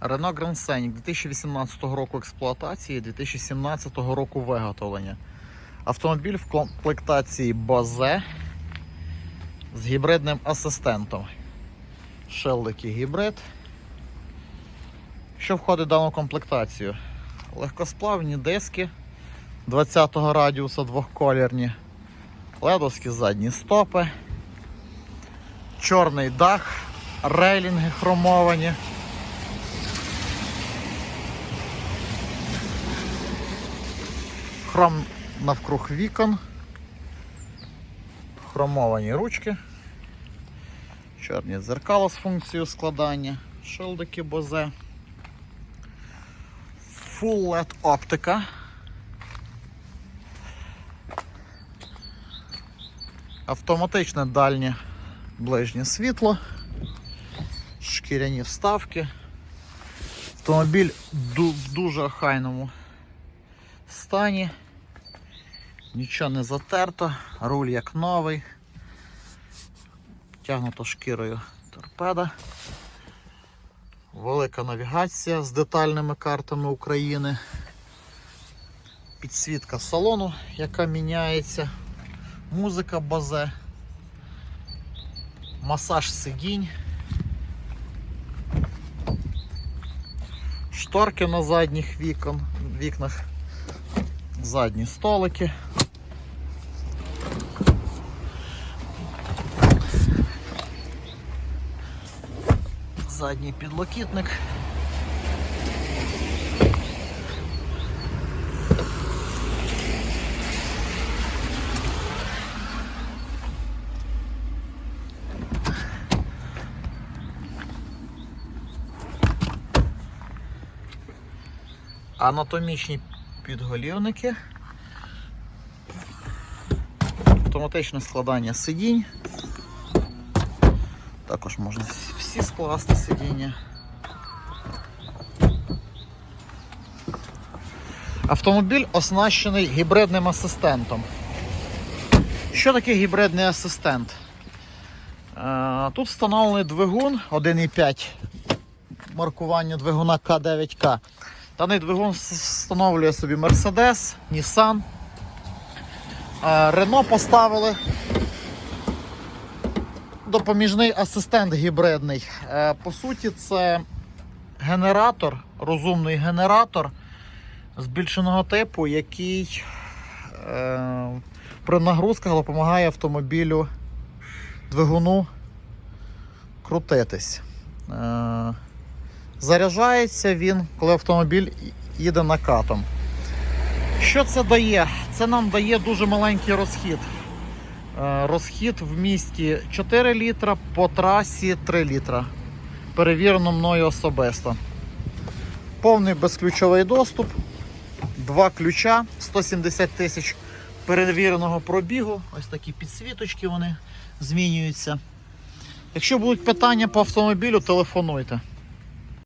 Renault Grand Scenic 2018 року експлуатації, 2017 року виготовлення. Автомобіль в комплектації Bose з гібридним асистентом. Шелдики гібрид. Що входить в дану комплектацію? Легкосплавні диски 20-го радіуса двохколірні, ледовські задні стопи, чорний дах, рейлінги хромовані. Хром навкруг вікон, хромовані ручки, чорні дзеркала з функцією складання, шилдики бозе, Full LED оптика. Автоматичне дальнє ближнє світло, шкіряні вставки. Автомобіль в дуже охайному стані. Нічого не затерто, руль як новий. Тягнуто шкірою торпеда. Велика навігація з детальними картами України. Підсвітка салону, яка міняється. Музика базе. Масаж сидінь. Шторки на задніх вікон, вікнах. Задні столики. Задній підлокітник. Анатомічні підголівники. Автоматичне складання сидінь. Також можна всі скласти сидіння. Автомобіль оснащений гібридним асистентом. Що таке гібридний асистент? Е, Тут встановлений двигун 1,5 маркування двигуна К9К. Даний двигун встановлює собі Mercedes, Nissan. Е, Renault поставили допоміжний асистент гібридний. Е, По суті, це генератор, розумний генератор збільшеного типу, який е, при нагрузках допомагає автомобілю двигуну крутитись. Заряджається він, коли автомобіль їде накатом. Що це дає? Це нам дає дуже маленький розхід. Е, Розхід в місті 4 літра, по трасі 3 літра. Перевірено мною особисто. Повний безключовий доступ, два ключа, 170 тисяч перевіреного пробігу. Ось такі підсвіточки вони змінюються. Якщо будуть питання по автомобілю, телефонуйте.